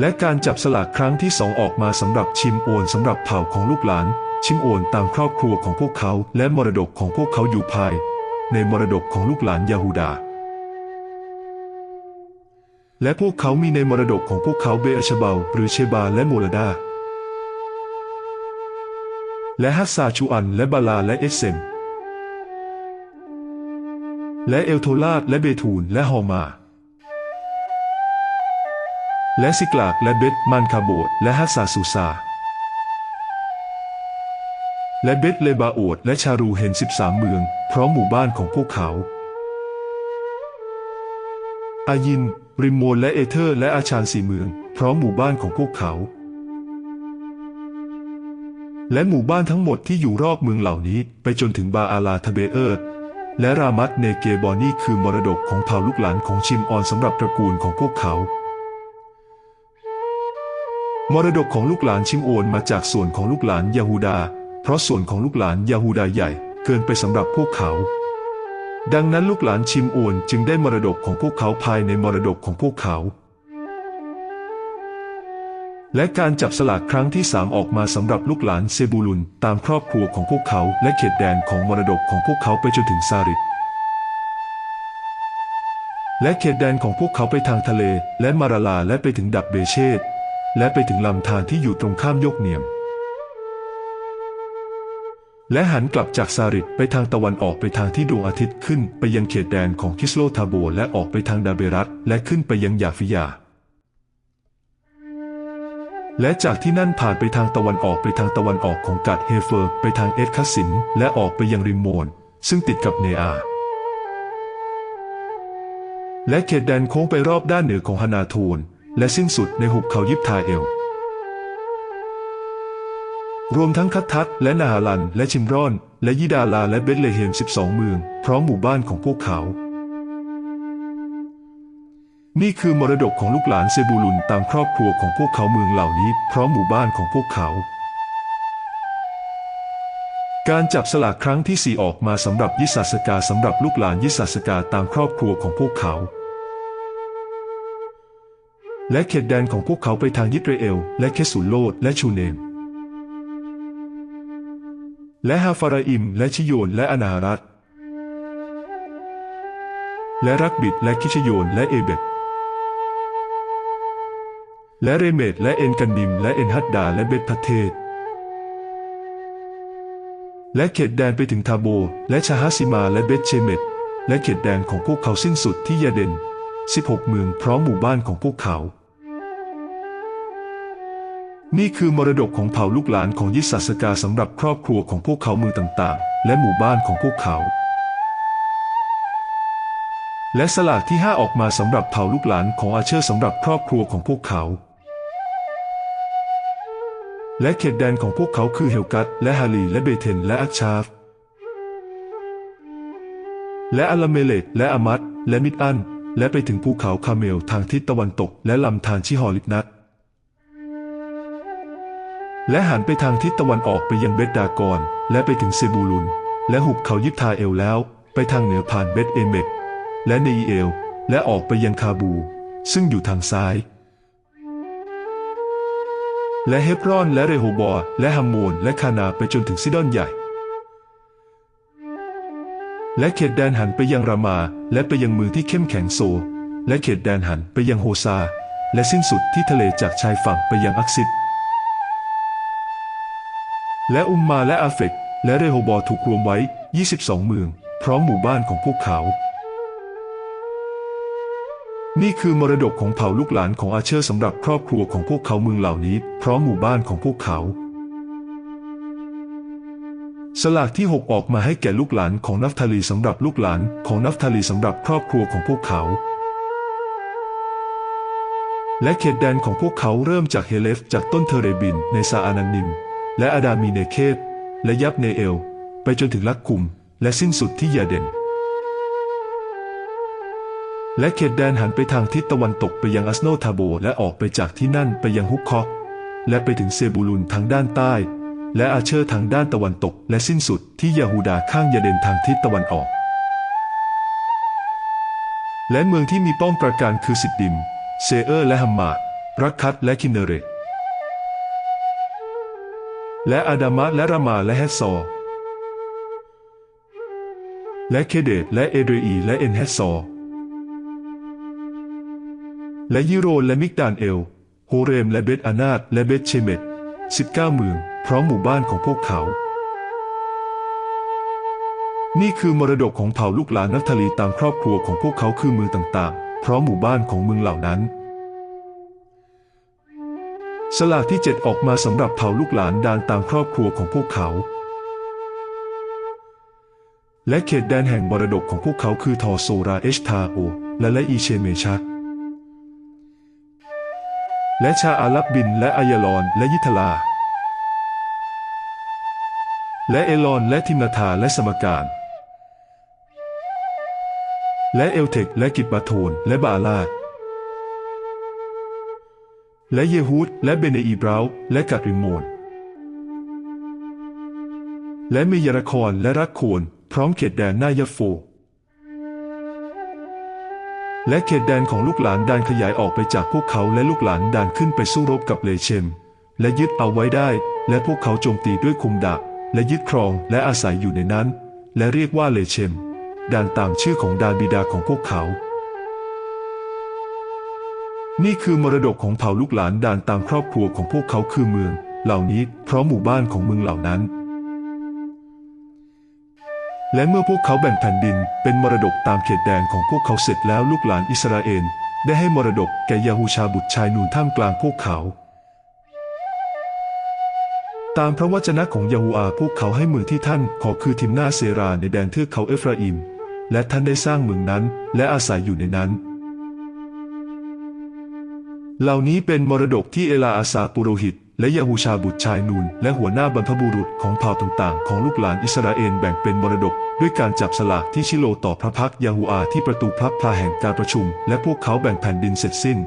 และการจับสลากครั้งที่สองออกมาสำหรับชิมโอนสำหรับเผ่าของลูกหลาน ชิมโอนตามครอบครัวของพวกเขา และมรดกของพวกเขาอยู่ภาย ในมรดกของลูกหลานยาฮูดา และพวกเขามีในมรดกของพวกเขาเบอชเบาหรือเชบาและโมลดา และฮัสซาชูอัน และบาลาและเอสเซมและเอลโทลาดและเบทูนและฮอมา และซิกลากและเบตมันคาโบดและฮัสซาซูซา และเบตเลบาโอดและชารูเห็นสิบสามเมือง พร้อมหมู่บ้านของพวกเขาอายิน ริมโมนและเอเธอร์และอาชานสี่เมือง พร้อมหมู่บ้านของพวกเขา และหมู่บ้านทั้งหมดที่อยู่รอบเมืองเหล่านี้ ไปจนถึงบาอาลาทเบเออร์และรามัตเนเกบอนี่คือมรดกของเผ่าลูกหลานของชิมออนสำหรับตระกูลของพวกเขา มรดกของลูกหลานชิมโอนมาจากส่วนของลูกหลานยาฮูดา เพราะส่วนของลูกหลานยาฮูดาใหญ่เกินไปสำหรับพวกเขา ดังนั้นลูกหลานชิมโอนจึงได้มรดกของพวกเขาภายในมรดกของพวกเขา และการจับสลากครั้งที่สามออกมาสำหรับลูกหลานเซบูลุนตามครอบครัวของพวกเขา และเขตแดนของมรดกของพวกเขาไปจนถึงซาริดและเขตแดนของพวกเขาไปทางทะเล และมาราลาและไปถึงดับเบเชต และไปถึงลำธารที่อยู่ตรงข้ามโยกเนียม และหันกลับจากซาริดไปทางตะวันออกไปทางที่ดวงอาทิตย์ขึ้นไปยังเขตแดนของคิสโลทาโบและออกไปทางดาเบรัตและขึ้นไปยังยาฟิยา และจากที่นั่นผ่านไปทางตะวันออกไปทางตะวันออกของกัดเฮเฟอร์ ไปทางเอสคัสสิน และออกไปยังริมโมน ซึ่งติดกับเนอาและเขตแดนโค้งไปรอบด้านเหนือของฮานาโทน และสิ้นสุดในหุบเขายิบทาเอล รวมทั้งคัตทัตและนาฮาลัน และชิมรอน และยิดาลาและเบธเลเฮม 12 เมือง พร้อมหมู่บ้านของพวกเขา นี่คือมรดกของลูกหลานเซบูลุนตามครอบครัวของพวกเขาเมืองเหล่านี้ พร้อมหมู่บ้านของพวกเขาการจับสลากครั้งที่สี่ออกมาสำหรับยิสาสกาสำหรับลูกหลานยิสาสกาตามครอบครัวของพวกเขา และเขตแดนของพวกเขาไปทางยิตรเอล และเคสุลโลดและชูเนม และฮาฟาราอิม และชิโยนและอนารัตและรักบิดและคิชโยนและเอเบตและเรเมดและเอ็นกันดิม และเอ็นฮัดดา และเบตพัเทศ และเขตแดนไปถึงทาโบ และชาฮัสซิมาและเบตเชเมตและเขตแดนของพวกเขาสิ้นสุดที่ยาเดน 16 เมืองพร้อมหมู่บ้านของพวกเขา นี่คือมรดกของเผ่าลูกหลานของยิสาสกาสำหรับครอบครัวของพวกเขาเมืองต่างๆ และหมู่บ้านของพวกเขา และสลากที่ห้าออกมาสำหรับเผ่าลูกหลานของอาเชอร์สำหรับครอบครัวของพวกเขา และเขตแดนของพวกเขาคือเฮลกัตและฮาลีและเบเทนและอักชาฟ และอัลเมเลตและอามัดและมิดอันและไปถึงภูเขาคาเมลทางทิศตะวันตก และลำธารชิฮอลิกนัต และหันไปทางทิศตะวันออกไปยังเบตดากอนและไปถึงเซบูลุน และหุบเขายิบทาเอลแล้ว ไปทางเหนือผ่านเบตเอเมกและเนอีเอล และออกไปยังคาบู ซึ่งอยู่ทางซ้าย และเฮบรอนและเรโฮบอร์และฮัมโมนและคานาไปจนถึงซิดอนใหญ่ และเขตแดนหันไปยังรามาและไปยังมือที่เข้มแข็งโซ และเขตแดนหันไปยังโฮซา และสิ้นสุดที่ทะเลจากชายฝั่งไปยังอักซิด และอุมมาและอาเฟกและเรโฮบอร์ถูกรวมไว้ 22 เมือง พร้อมหมู่บ้านของพวกเขา นี่คือมรดกของเผ่าลูกหลานของอาเชอร์สำหรับครอบครัวของพวกเขาเมืองเหล่านี้ พร้อมหมู่บ้านของพวกเขา สลากที่ 6 ออกมาให้แก่ลูกหลานของนัฟทาลีสำหรับลูกหลานของนัฟทาลีสำหรับครอบครัวของพวกเขา และเขตแดนของพวกเขาเริ่มจากเฮเลฟจากต้นเทเรบินในซาอานันนิม และอาดามีเนเคตและยับเนเอล ไปจนถึงลักคุม และสิ้นสุดที่ยาเดน และเขตแดนหันไปทางทิศตะวันตกไปยังอัสโนทาโบ และออกไปจากที่นั่นไปยังฮุกคอก และไปถึงเซบูลุนทางด้านใต้ และอาเชอร์ทางด้านตะวันตก และสิ้นสุดที่ยาฮูดาข้างยาเดนทางทิศตะวันออก และเมืองที่มีป้อมปราการคือสิดดิม เซเออร์และฮัมมาดรักคัตและคินเนเรต และอาดามะและรามาและเฮสซอร์และเคเดตและเอเดรีและเอ็นเฮสซอร์และยิโรนและมิกดานเอลโฮเรมและเบตอานาตและเบตเชเมตสิบเก้าเมืองพร้อมหมู่บ้านของพวกเขา นี่คือมรดกของเผ่าลูกหลานนัฟทาลีตามครอบครัวของพวกเขาคือเมืองต่างๆ พร้อมหมู่บ้านของเมืองเหล่านั้น สลากที่เจ็ดออกมาสำหรับเผ่าลูกหลานดานตามครอบครัวของพวกเขา และเขตแดนแห่งมรดกของพวกเขาคือทอโซราเอชทาโอ และและอีเชเมชะและชาอาลับบิน และอายลอน และยิทลา และเอลอน และทิมนาธาและสมการ และเอลเทค และกิบบาโทน และบาลาด และเยฮูดและเบเนอีบราวและกัดริมโมนและมียารคอนและรักโคนพร้อมเขตแดนหน้ายาโฟ และเขตแดนของลูกหลานดานขยายออกไปจากพวกเขาและลูกหลานดานขึ้นไปสู้รบกับเลเชม และยึดเอาไว้ได้ และพวกเขาโจมตีด้วยคุมดาบและยึดครองและอาศัยอยู่ในนั้น และเรียกว่าเลเชมดานตามชื่อของดานบิดาของพวกเขา นี่คือมรดกของเผ่าลูกหลานดานตามครอบครัวของพวกเขาคือเมือง เหล่านี้เพราะหมู่บ้านของเมืองเหล่านั้น และเมื่อพวกเขาแบ่งแผ่นดินเป็นมรดกตามเขตแดนของพวกเขาเสร็จแล้วลูกหลานอิสราเอลได้ให้มรดกแก่ยาฮูชาบุตรชายนูนท่ามกลางพวกเขา ตามพระวจนะของยาฮูอาพวกเขาให้เมืองที่ท่านขอคือทิมนาเซราในแดนเทือกเขาเอฟราอิม และท่านได้สร้างเมืองนั้น และอาศัยอยู่ในนั้น เหล่านี้เป็นมรดกที่เอลาอาซาปุโรหิต และยาฮูชาบุตรชายนูน และหัวหน้าบรรพบุรุษของเผ่าต่างๆ ของลูกหลานอิสราเอลแบ่งเป็นมรดก ด้วยการจับสลากที่ชิโลต่อพระพักยาฮูอาที่ประตูพระพลาแห่งการประชุม และพวกเขาแบ่งแผ่นดินเสร็จสิ้น